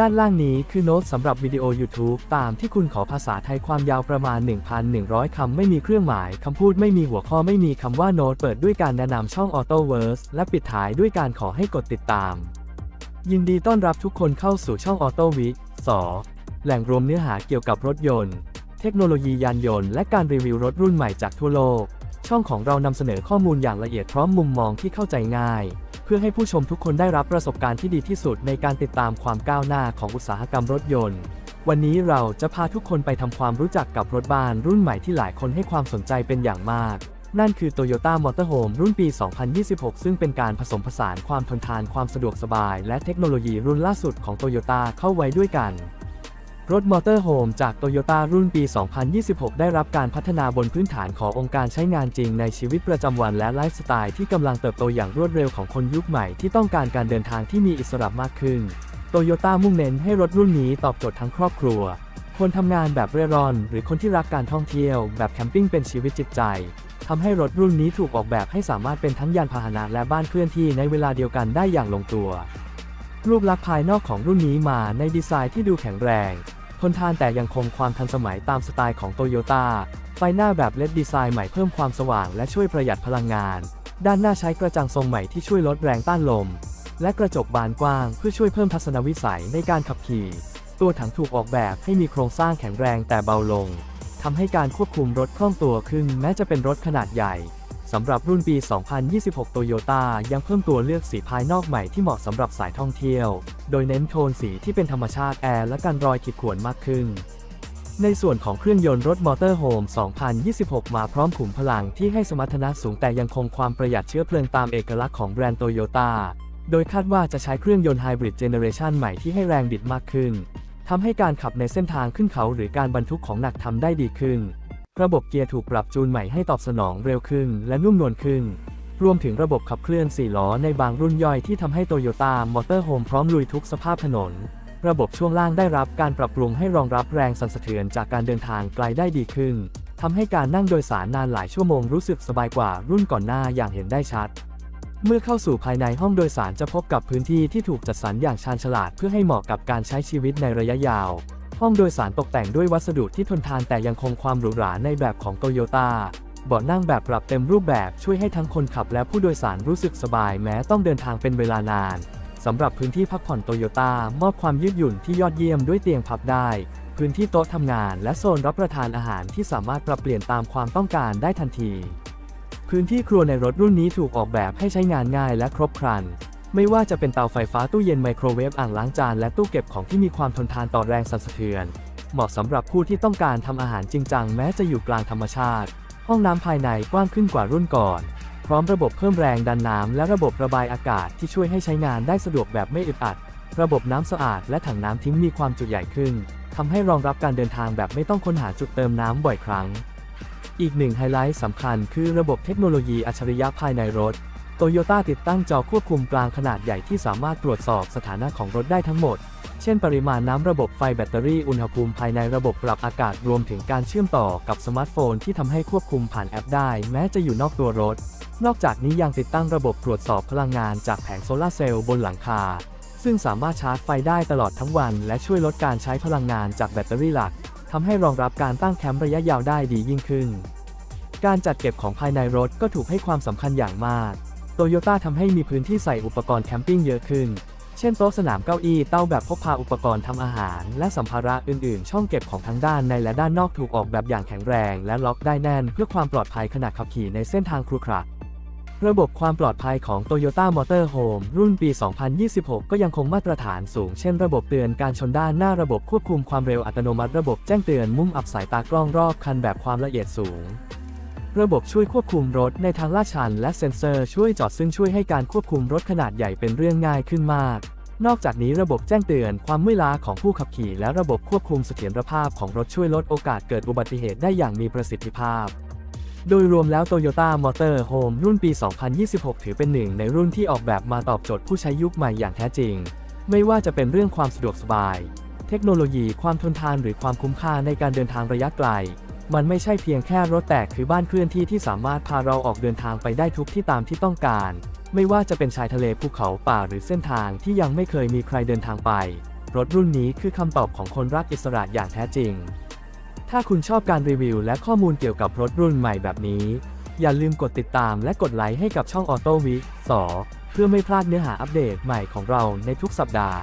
ด้านล่างนี้คือโน้ตสำหรับวิดีโอ YouTube ตามที่คุณขอภาษาไทยความยาวประมาณ 1,100 คำไม่มีเครื่องหมาย คำพูดไม่มีหัวข้อไม่มีคำว่าโน้ตเปิดด้วยการแนะนำช่อง AutoVerse และปิดท้ายด้วยการขอให้กดติดตาม ยินดีต้อนรับทุกคนเข้าสู่ช่อง Auto w e e k สแหล่งรวมเนื้อหาเกี่ยวกับรถยนต์ เทคโนโลยียานยนต์และการรีวิวรถรุ่นใหม่จากทั่วโลก ช่องของเรานำเสนอข้อมูลอย่างละเอียดพร้อมมุมมองที่เข้าใจง่าย พื่อให้ผู้ชมทุกคนได้รับประสบการณ์ที่ดีที่สุดในการติดตามความก้าวหน้าของอุตสาหกรรมรถยนต์ วันนี้เราจะพาทุกคนไปทำความรู้จักกับรถบ้านรุ่นใหม่ที่หลายคนให้ความสนใจเป็นอย่างมาก นั่นคือ Toyota Motorhome รุ่นปี 2026 ซึ่งเป็นการผสมผสานความทนทานความสะดวกสบาย และเทคโนโลยีรุ่นล่าสุดของ Toyota เข้าไว้ด้วยกัน รถมอเตอร์โฮมจาก Toyota รุ่นปี 2026 ได้รับการพัฒนาบนพื้นฐานขององค์การใช้งานจริงในชีวิตประจำวันและไลฟ์สไตล์ที่กำลังเติบโตอย่างรวดเร็วของคนยุคใหม่ที่ต้องการการเดินทางที่มีอิสระมากขึ้น Toyota มุ่งเน้นให้รถรุ่นนี้ตอบโจทย์ทั้งครอบครัว คนทำงานแบบเร่ร่อน หรือคนที่รักการท่องเที่ยว แบบแคมปิ้งเป็นชีวิตจิตใจทำให้รถรุ่นนี้ถูกออกแบบให้สามารถเป็นทั้งยานพาหนะและบ้านเคลื่อนที่ในเวลาเดียวกันได้อย่างลงตัว รูปลักษณ์ภายนอกของรุ่นนี้มาในดีไซน์ที่ดูแข็งแรง ทนทานแต่ยังคงความทันสมัยตามสไตล์ของโตโยต้าไฟหน้าแบบเลดดีไซน์ใหม่เพิ่มความสว่างและช่วยประหยัดพลังงาน ด้านหน้าใช้กระจังทรงใหม่ที่ช่วยลดแรงต้านลม และกระจกบานกว้างเพื่อช่วยเพิ่มทัศนวิสัยในการขับขี่ ตัวถังถูกออกแบบให้มีโครงสร้างแข็งแรงแต่เบาลงทำให้การควบคุมรถคล่องตัวขึ้นแม้จะเป็นรถขนาดใหญ่ สำหรับรุ่นปี 2026 Toyota ยังเพิ่มตัวเลือกสีภายนอกใหม่ที่เหมาะสำหรับสายท่องเที่ยว โดยเน้นโทนสีที่เป็นธรรมชาติแอร์และกันรอยขีดข่วนมากขึ้น ในส่วนของเครื่องยนต์รถมอเตอร์โฮม 2026 มาพร้อมขุมพลังที่ให้สมรรถนะสูงแต่ยังคงความประหยัดเชื้อเพลิงตามเอกลักษณ์ของแบรนด์โตโยต้า โดยคาดว่าจะใช้เครื่องยนต์ไฮบริดเจเนเรชันใหม่ที่ให้แรงบิดมากขึ้นทำให้การขับในเส้นทางขึ้นเขาหรือการบรรทุกของหนักทำได้ดีขึ้น ระบบเกียร์ถูกปรับจูนใหม่ให้ตอบสนองเร็วขึ้นและนุ่มนวลขึ้น รวมถึงระบบขับเคลื่อน 4 ล้อในบางรุ่นย่อยที่ทำให้โตโยต้ามอเตอร์โฮมพร้อมลุยทุกสภาพถนน ระบบช่วงล่างได้รับการปรับปรุงให้รองรับแรงสั่นสะเทือนจากการเดินทางไกลได้ดีขึ้นทำให้การนั่งโดยสารนานหลายชั่วโมงรู้สึกสบายกว่ารุ่นก่อนหน้าอย่างเห็นได้ชัด เมื่อเข้าสู่ภายในห้องโดยสารจะพบกับพื้นที่ที่ถูกจัดสรรอย่างชาญฉลาดเพื่อให้เหมาะกับการใช้ชีวิตในระยะยาว ห้องโดยสารตกแต่งด้วยวัสดุที่ทนทานแต่ยังคงความหรูหราในแบบของโตโยต้าเบาะนั่งแบบปรับเต็มรูปแบบช่วยให้ทั้งคนขับและผู้โดยสารรู้สึกสบายแม้ต้องเดินทางเป็นเวลานานสำหรับพื้นที่พักผ่อนโตโยต้ามอบความยืดหยุ่นที่ยอดเยี่ยมด้วยเตียงพับได้ พื้นที่โต๊ะทำงานและโซนรับประทานอาหารที่สามารถปรับเปลี่ยนตามความต้องการได้ทันที พื้นที่ครัวในรถรุ่นนี้ถูกออกแบบให้ใช้งานง่ายและครบครัน ไม่ว่าจะเป็นเตาไฟฟ้าตู้เย็นไมโครเวฟอ่างล้างจานและตู้เก็บของที่มีความทนทานต่อแรงสั่นสะเทือน เหมาะสำหรับผู้ที่ต้องการทำอาหารจริงจังแม้จะอยู่กลางธรรมชาติ ห้องน้ำภายในกว้างขึ้นกว่ารุ่นก่อน พร้อมระบบเพิ่มแรงดันน้ำและระบบระบายอากาศที่ช่วยให้ใช้งานได้สะดวกแบบไม่อึดอัด ระบบน้ำสะอาดและถังน้ำทิ้งมีความจุใหญ่ขึ้นทำให้รองรับการเดินทางแบบไม่ต้องค้นหาจุดเติมน้ำบ่อยครั้ง อีกหนึ่งไฮไลท์สำคัญคือระบบเทคโนโลยีอัจฉริยะภายในรถ โตโยต้าติดตั้งจอควบคุมกลางขนาดใหญ่ที่สามารถตรวจสอบสถานะของรถได้ทั้งหมด เช่นปริมาณน้ำระบบไฟแบตเตอรี่อุณหภูมิภายในระบบปรับอากาศรวมถึงการเชื่อมต่อกับสมาร์ทโฟนที่ทำให้ควบคุมผ่านแอปได้ แม้จะอยู่นอกตัวรถ นอกจากนี้ยังติดตั้งระบบตรวจสอบพลังงานจากแผงโซลาร์เซลล์บนหลังคา ซึ่งสามารถชาร์จไฟได้ตลอดทั้งวัน และช่วยลดการใช้พลังงานจากแบตเตอรี่หลักทำให้รองรับการตั้งแคมป์ระยะยาวได้ดียิ่งขึ้น การจัดเก็บของภายในรถก็ถูกให้ความสำคัญอย่างมาก โตโยต้าทำให้มีพื้นที่ใส่อุปกรณ์แคมปิ้งเยอะขึ้น เช่นโต๊ะสนามเก้าอี้เต้าแบบพกพาอุปกรณ์ทำอาหาร และสัมภาระอื่นๆ ช่องเก็บของทั้งด้านในและด้านนอกถูกออกแบบอย่างแข็งแรง และล็อกได้แน่น เพื่อความปลอดภัยขณะขับขี่ในเส้นทางครุขระระบบความปลอดภัยของ Toyota Motor Home รุ่นปี 2026 ก็ยังคงมาตรฐานสูง เช่น ระบบเตือนการชนด้านหน้าระบบควบคุมความเร็วอัตโนมัติ ระบบแจ้งเตือนมุมอับสายตากล้องรอบคันแบบความละเอียดสูง ระบบช่วยควบคุมรถในทางลาดชันและเซ็นเซอร์ช่วยจอดซึ่งช่วยให้การควบคุมรถขนาดใหญ่เป็นเรื่องง่ายขึ้นมาก นอกจากนี้ระบบแจ้งเตือนความเมื่อยล้าของผู้ขับขี่และระบบควบคุมเสถียรภาพของรถช่วยลดโอกาสเกิดอุบัติเหตุได้อย่างมีประสิทธิภาพ โดยรวมแล้ว Toyota Motor Home รุ่นปี 2026 ถือเป็นหนึ่งในรุ่นที่ออกแบบมาตอบโจทย์ผู้ใช้ยุคใหม่อย่างแท้จริง ไม่ว่าจะเป็นเรื่องความสะดวกสบาย เทคโนโลยี ความทนทานหรือความคุ้มค่าในการเดินทางระยะไกล มันไม่ใช่เพียงแค่รถแต่คือบ้านเคลื่อนที่ที่สามารถพาเราออกเดินทางไปได้ทุกที่ตามที่ต้องการ ไม่ว่าจะเป็นชายทะเลภูเขาป่าหรือเส้นทางที่ยังไม่เคยมีใครเดินทางไป รถรุ่นนี้คือคำตอบของคนรักอิสระอย่างแท้จริง ถ้าคุณชอบการรีวิวและข้อมูลเกี่ยวกับรถรุ่นใหม่แบบนี้ อย่าลืมกดติดตามและกดไลค์ให้กับช่องออโต้วิสเพื่อไม่พลาดเนื้อหาอัปเดตใหม่ของเราในทุกสัปดาห์